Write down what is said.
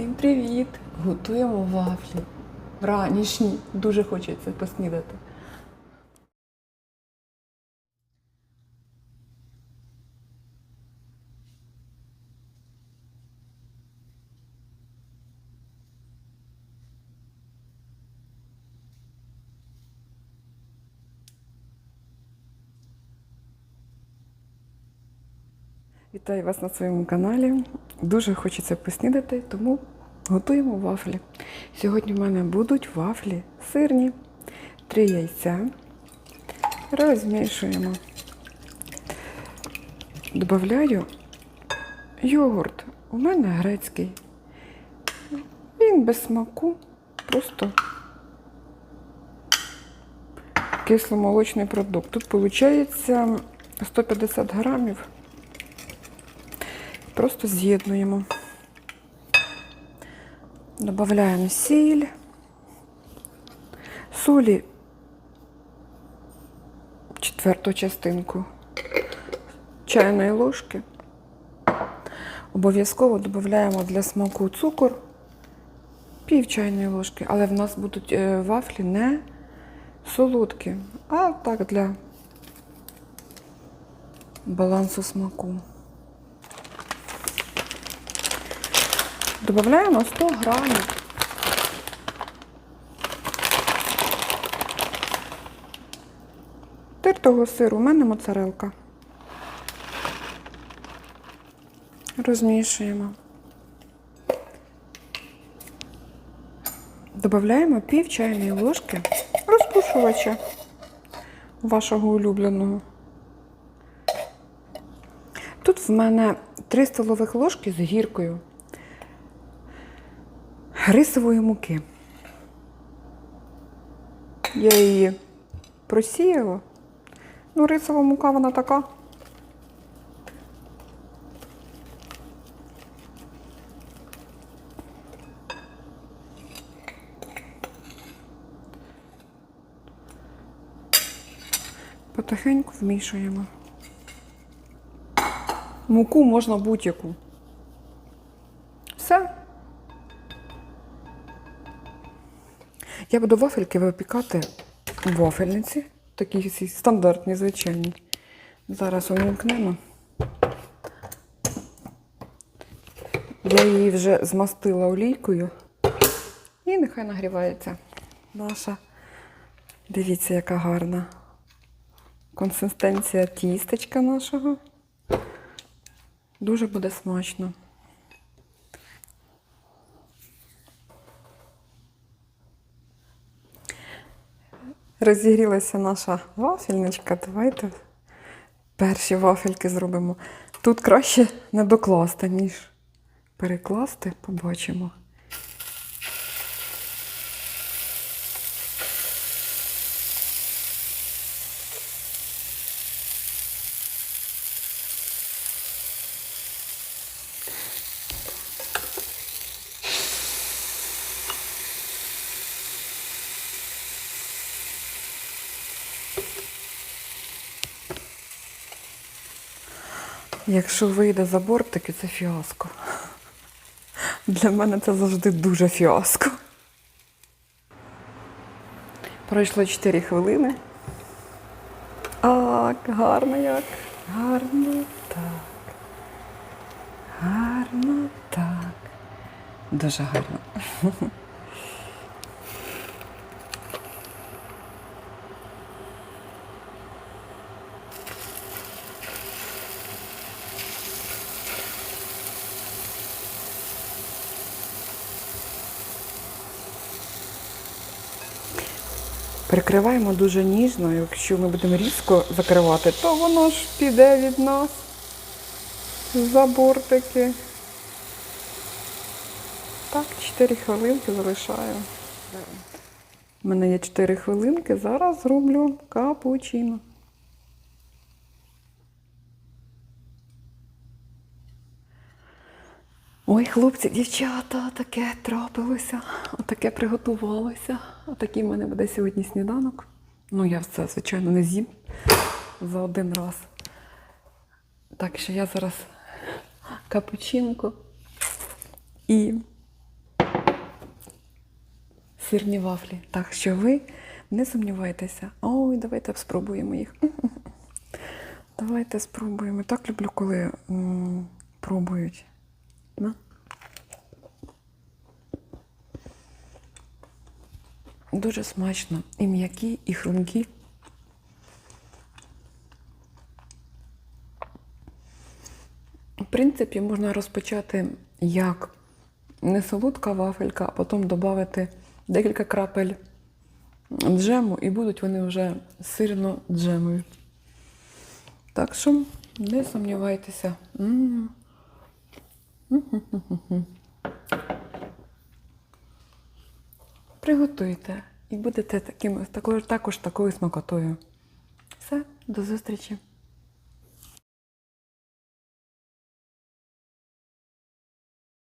Всім привіт! Готуємо вафлі. Ранішні. Дуже хочеться поснідати. Вітаю вас на своєму каналі. Дуже хочеться поснідати, тому готуємо вафлі. Сьогодні в мене будуть вафлі сирні, три яйця. Розмішуємо. Добавляю йогурт. У мене грецький. Він без смаку, просто кисломолочний продукт. Тут виходить 150 грамів. Просто з'єднуємо. Додаємо сіль, солі, четверту частинку чайної ложки. Обов'язково додаємо для смаку цукор, пів чайної ложки, але в нас будуть е, вафлі не солодкі, а так для балансу смаку. Добавляємо 100 грамів. Тертого сиру, у мене моцарелка. Розмішуємо. Додаємо пів чайної ложки розпушувача вашого улюбленого. Тут в мене 3 столових ложки з гіркою рисової муки. Я її просіяла. Ну, рисова мука вона така. Потихеньку вмішуємо. Муку можна будь-яку. Я буду вафельки випікати у вафельниці. Такі стандартні, звичайні. Зараз увімкнемо. Я її вже змастила олійкою. І нехай нагрівається. Наша. Дивіться, яка гарна консистенція тістечка нашого. Дуже буде смачно. Розігрілася наша вафельничка. Давайте перші вафельки зробимо. Тут краще не докласти, ніж перекласти, побачимо. Якщо вийде за бортики, це фіаско. Для мене це завжди дуже фіаско. Пройшло 4 хвилини. Так, гарно як. Гарно так. Гарно так. Дуже гарно. Прикриваємо дуже ніжно, якщо ми будемо різко закривати, то воно ж піде від нас за бортики. Так, 4 хвилинки залишаю. У мене є 4 хвилинки, зараз зроблю капучино. Ой, хлопці, дівчата, таке трапилося, отаке приготувалося. Отакий в мене буде сьогодні сніданок. Ну, я все, звичайно, не з'їм за один раз. Так що я зараз капучинку і сирні вафлі. Так що ви не сумнівайтеся. Ой, давайте спробуємо їх. Давайте спробуємо. Так люблю, коли пробують. На. Дуже смачно. І м'які, і хрумкі. В принципі, можна розпочати як не солодка вафелька, а потім додати декілька крапель джему, і будуть вони вже сирно-джемові. Так що не сумнівайтеся. М-м-м-м-м. Приготуйте і будете таким, також, також такою смакотою. Все, до зустрічі!